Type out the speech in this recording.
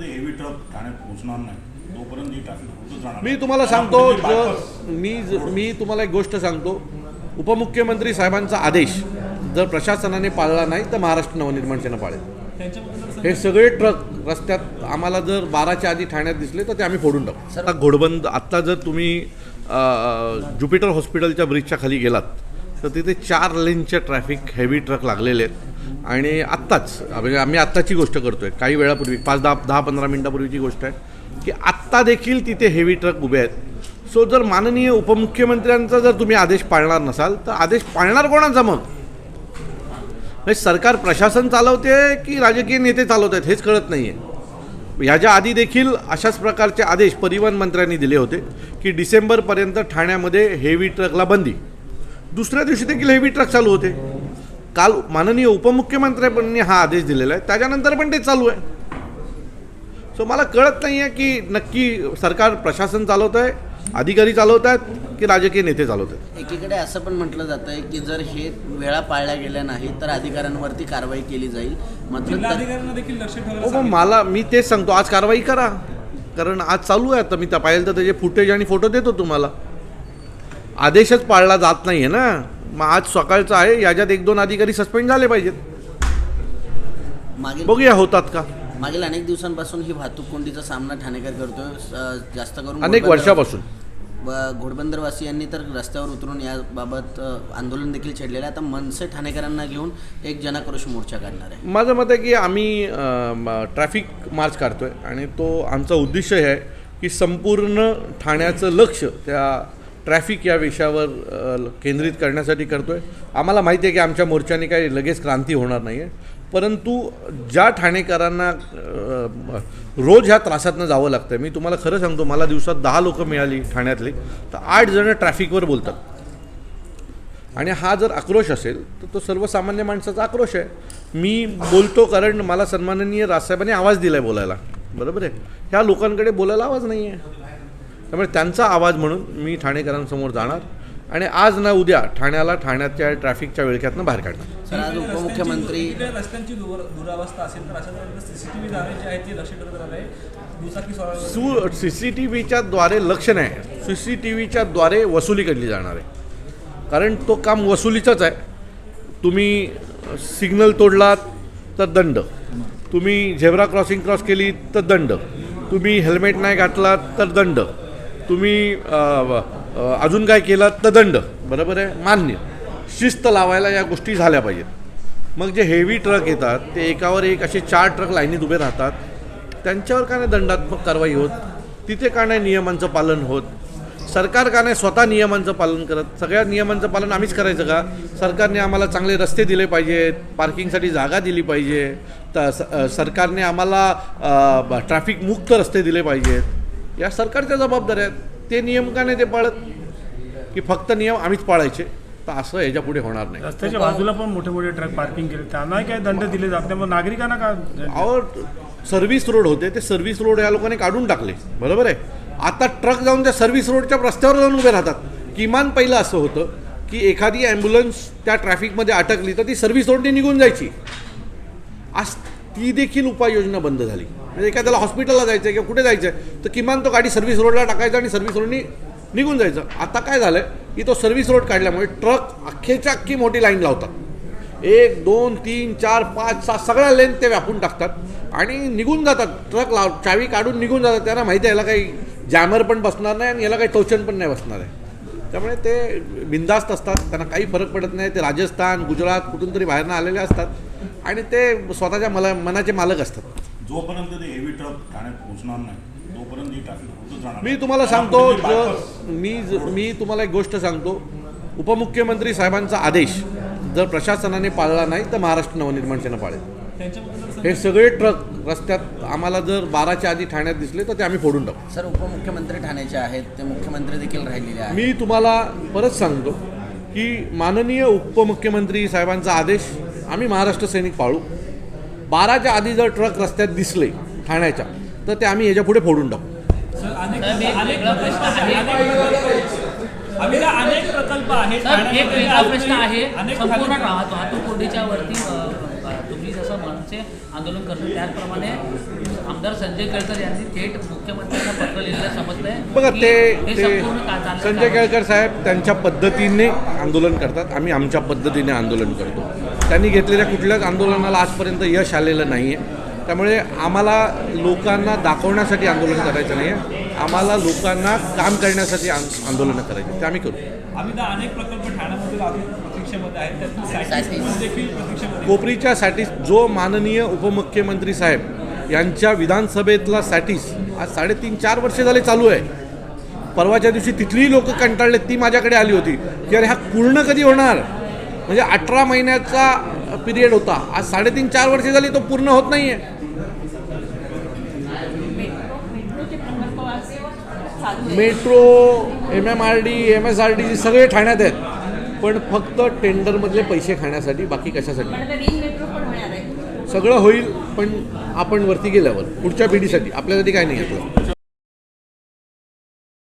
ते heavy truck ठाण्यात पोहोचणार नाही तोपर्यंत ही ट्रॅफिक होतच राहणार मी तुम्हाला सांगतो जर मी ज- मी तुम्हाला एक गोष्ट सांगतो. उपमुख्यमंत्री साहेबांचा आदेश जर प्रशासनाने पाळला नाही तर महाराष्ट्र नवनिर्माण सेना पाळेल. हे सगळे ट्रक रस्त्यात आम्हाला जर बाराच्या आधी ठाण्यात दिसले तर ते आम्ही फोडून टाकू. आता घोडबंद आत्ता जर तुम्ही ज्युपिटर हॉस्पिटलच्या ब्रिजच्या खाली गेलात तर तिथे चार लेनचे ट्रॅफिक हेवी ट्रक लागलेले आहेत. आणि आत्ताच म्हणजे आम्ही आत्ताची गोष्ट करतोय. काही वेळापूर्वी पाच दहा दहा पंधरा मिनटापूर्वीची गोष्ट आहे की आत्ता देखील तिथे हेवी ट्रक उभे आहेत. सो जर माननीय उपमुख्यमंत्र्यांचा जर तुम्ही आदेश पाळणार नसाल तर आदेश पाळणार कोणाचा मग? म्हणजे सरकार प्रशासन चालवते की राजकीय नेते चालवत आहेत हेच कळत नाही आहे ह्याच्या आधी देखील अशाच प्रकारचे आदेश परिवहन मंत्र्यांनी दिले होते की डिसेंबरपर्यंत ठाण्यामध्ये हेवी ट्रकला बंदी. दुसऱ्या दिवशी देखील हेवी ट्रक चालू होते. काल माननीय उपमुख्यमंत्र्यांनी हा आदेश दिलेला आहे. त्याच्यानंतर पण ते चालू आहे. सो मला कळत नाही आहे की नक्की सरकार प्रशासन चालवत आहे अधिकारी चालवत आहेत की राजकीय नेते चालवत आहेत. एकीकडे असं पण म्हटलं जात आहे की जर हे वेळा पाळल्या गेल्या नाही तर अधिकाऱ्यांवरती कारवाई केली जाईल. मात्र ठेवायला हो मला मी तेच सांगतो आज कारवाई करा. कारण आज चालू आहे आता मी त्या पाहिलं तर त्याचे फुटेज आणि फोटो देतो तुम्हाला. आदेशच पाळला जात नाही आहे ना. मग आज सकाळचं आहे याच्यात एक दोन अधिकारी सस्पेंड झाले पाहिजेत. मागील बघूया होतात का? मागील अनेक दिवसांपासून ही वाहतूक कोंडीचा सामना ठाणेकर करतोय. जास्त करून अनेक वर्षापासून. घोडबंदरवासियांनी तर रस्त्यावर उतरून याबाबत आंदोलन देखील छेडलेलं आहे. आता मनसे ठाणेकरांना घेऊन एक जनाक्रोश मोर्चा काढणार आहे. माझं मत आहे की आम्ही ट्रॅफिक मार्च काढतोय आणि तो आमचा उद्देश आहे की संपूर्ण ठाण्याचं लक्ष त्या ट्रॅफिक या विषयावर केंद्रित करण्यासाठी करतो आहे आम्हाला माहिती आहे की आमच्या मोर्चाने काही लगेच क्रांती होणार नाही आहे परंतु ज्या ठाणेकरांना रोज ह्या त्रासातनं जावं लागतं मी तुम्हाला खरं सांगतो मला दिवसात दहा लोकं मिळाली ठाण्यातली तर आठ जणं ट्रॅफिकवर बोलतात. आणि हा जर आक्रोश असेल तर तो सर्वसामान्य माणसाचा आक्रोश आहे. मी बोलतो कारण मला सन्माननीय राजसाहेबांनी आवाज दिला आहे बोलायला. बरोबर आहे? ह्या लोकांकडे बोलायला आवाज नाही आहे त्यामुळे त्यांचा आवाज म्हणून मी ठाणेकरांसमोर जाणार आणि आज ना उद्या ठाण्याला ठाण्याच्या ट्रॅफिकच्या विळख्यातनं बाहेर काढणार. सर आज उपमुख्यमंत्री रस्त्यांची दुर- दुरावस्था असेल तर अशा सीसीटीव्ही जे आहेत ते लक्ष आहे. सु सी सी टी व्हीच्या द्वारे लक्ष नाही सी सी टी व्हीच्या द्वारे वसुली काढली जाणार आहे. कारण तो काम वसुलीचंच आहे. तुम्ही सिग्नल तोडलात तर दंड. तुम्ही झेब्रा क्रॉसिंग क्रॉस केली तर दंड. तुम्ही हेल्मेट नाही घातलात तर दंड. तुम्ही अजून काय केलं तर दंड. बरोबर आहे? मान्य. शिस्त लावायला या गोष्टी झाल्या पाहिजेत. मग जे हेवी ट्रक येतात ते एकावर एक असे चार ट्रक लाईनीत उभे राहतात. त्यांच्यावर का नाही दंडात्मक कारवाई होत? तिथे का नाही नियमांचं पालन होत? सरकार का नाही स्वतः नियमांचं पालन करत? सगळ्या नियमांचं पालन आम्हीच करायचं का? सरकारने आम्हाला चांगले रस्ते दिले पाहिजेत पार्किंगसाठी जागा दिली पाहिजे तर स- सरकारने आम्हाला ट्रॅफिक मुक्त रस्ते दिले पाहिजेत. या सरकारच्या जबाबदाऱ्या आहेत. ते नियम का नाही ते पाळत? की फक्त नियम आम्हीच पाळायचे? तर असं याच्यापुढे होणार नाही. रस्त्याच्या बाजूला पण मोठे मोठे ट्रक पार्किंग केले. त्यांनाही काही दंड दिले जात नाही. मग नागरिकांना का अहो सर्व्हिस रोड होते. ते सर्व्हिस रोड या लोकांनी काढून टाकले. बरोबर आहे? आता ट्रक जाऊन त्या सर्व्हिस रोडच्या रस्त्यावर जाऊन उभे राहतात. किमान पहिलं असं होतं की एखादी ॲम्ब्युलन्स त्या ट्रॅफिकमध्ये अटकली तर ती सर्व्हिस रोडने निघून जायची. आज ती देखील उपाययोजना बंद झाली. म्हणजे एखाद्याला हॉस्पिटलला जायचं आहे किंवा कुठे जायचं आहे तर किमान तो गाडी सर्व्हिस रोडला टाकायचा आणि सर्व्हिस रोडनी निघून जायचं. आता काय झालं की तो सर्व्हिस रोड काढल्यामुळे ट्रक अख्खेच्या अख्खी मोठी लाईन लावतात. एक दोन तीन चार पाच सहा सगळ्या लेन ते व्यापून टाकतात आणि निघून जातात. ट्रक लाव चावी काढून निघून जातात. त्यांना माहिती आहे याला काही जॅमर पण बसणार नाही आणि याला काही टोचन पण नाही बसणार आहे. त्यामुळे ते बिंदास्त असतात. त्यांना काही फरक पडत नाही. ते राजस्थान गुजरात कुठून तरी बाहेरनं आलेले असतात आणि ते स्वतःच्या मला मनाचे मालक असतात. जोपर्यंत ते हेवी ट्रक ठाण्यात पोहोचणार नाही तोपर्यंत ही ट्रॅफिक होतच राहणार मी तुम्हाला सांगतो जर मी ज- मी तुम्हाला एक गोष्ट सांगतो. उपमुख्यमंत्री साहेबांचा आदेश जर प्रशासनाने पाळला नाही तर महाराष्ट्र नवनिर्माण सेना पाळेल. हे सगळे ट्रक रस्त्यात आम्हाला जर बाराच्या आधी ठाण्यात दिसले तर ते आम्ही फोडून टाकू. सर उपमुख्यमंत्री ठाण्याचे आहेत ते मुख्यमंत्री देखील राहिलेले आहेत. मी तुम्हाला परत सांगतो की माननीय उपमुख्यमंत्री साहेबांचा आदेश आम्ही महाराष्ट्र सैनिक पाळू. बाराच्या आधी जर ट्रक रस्त्यात दिसले ठाण्याच्या तर ते आम्ही याच्यापुढे फोडून टाकू. सर, अनेक प्रकल्प आहेत. प्रश्न आहे. संपूर्ण वाहतूक कोंडीच्या वरती तुम्ही जसं मनसे आंदोलन करतं त्याचप्रमाणे आमदार संजय केळकर यांनी थेट मुख्यमंत्र्यांना पत्र लिहिलं समजतंय बघा की ते संजय? केळकर साहेब त्यांच्या पद्धतीने आंदोलन करतात. आम्ही आमच्या पद्धतीने आंदोलन करतो. त्यांनी घेतलेल्या कुठल्याच आंदोलनाला आजपर्यंत यश आलेलं नाही आहे त्यामुळे आम्हाला लोकांना दाखवण्यासाठी आंदोलन करायचं नाही आहे आम्हाला लोकांना काम करण्यासाठी आंदोलनं करायची ते आम्ही करू. आम्ही अनेक प्रकल्प ठाण्यामध्ये प्रतीक्षेमध्ये कोपरीच्यासाठी जो माननीय उपमुख्यमंत्री साहेब यांच्या विधानसभेतला सॅटिस आज साडेतीन चार वर्ष झाले चालू आहे. परवाच्या दिवशी तिथलीही लोक कंटाळले ती माझ्याकडे आली होती. की अरे हा पूर्ण कधी होणार? म्हणजे अठरा महिन्याचा पिरियड होता. आज साडेतीन चार वर्ष झाली तो पूर्ण होत नाही आहे metro M M R D M S R D सगळे ठाण्यात आहेत. पण फक्त टेंडरमधले पैसे खाण्यासाठी बाकी कशासाठी? सगळं होईल पण आपण वरती गेल्यावर पुढच्या पिढीसाठी. आपल्यासाठी काय नाही घेतलं